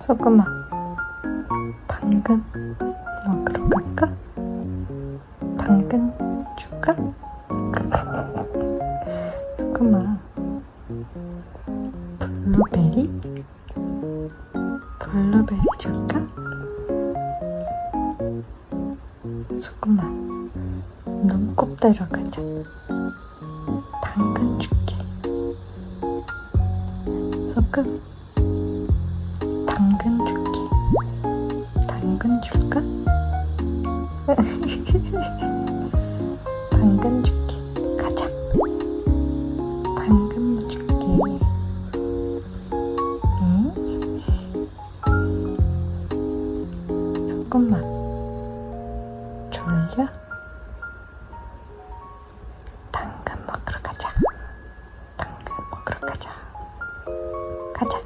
소금아, 당근 먹으러 갈까? 당근 줄까? 소금아, 블루베리? 블루베리 줄까? 소금아, 눈곱 데려가자. 당근 줄게. 소금, 당근 줄게. 가자. 당근 줄게. 응? 소금만. 졸려? 당근 먹으러 가자. 당근 먹으러 가자. 가자.